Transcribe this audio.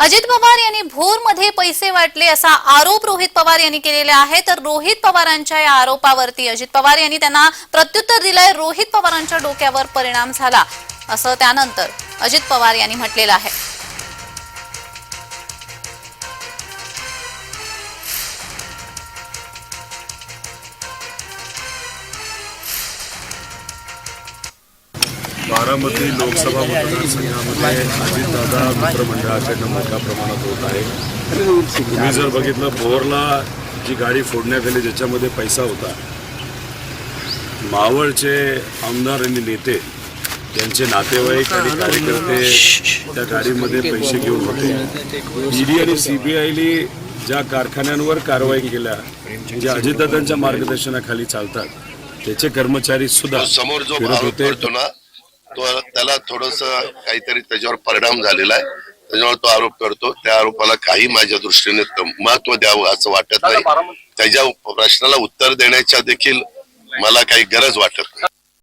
अजित पवार यांनी भोरमध्ये पैसे वाटले असा आरोप रोहित पवार यांनी केलेला आहे. तर रोहित पवारांच्या या आरोपावरती अजित पवार यांनी त्यांना प्रत्युत्तर दिलंय. रोहित पवारांच्या डोक्यावर परिणाम झाला. असं त्यानंतर अजित पवार यांनी म्हटलेलं आहे. बारामती लोकसभा मतदारसंघामध्ये अजितदादा मित्रमंडळाकडनं मोठ्या प्रमाणात होत आहे. तुम्ही जर बघितलं भोरला जी गाडी फोडण्यात आली ज्याच्यामध्ये पैसा होता मावळचे आमदार आणि नेते त्यांचे नातेवाईक आणि कार्यकर्ते त्या गाडीमध्ये पैसे घेऊन होते. ईडी आणि सीबीआयने ज्या कारखान्यांवर कारवाई केल्या ज्या अजितदादांच्या मार्गदर्शनाखाली चालतात त्याचे कर्मचारी सुद्धा समोर जो होते. तो त्याला थोडस काहीतरी त्याच्यावर परिणाम झालेला आहे. त्याच्यामुळे तो आरोप करतो. त्या आरोपाला काही माझ्या दृष्टीने महत्त्व द्यावं असं वाटत नाही. त्याच्या प्रश्नाला उत्तर देण्याच्या देखील मला काही गरज वाटत नाही.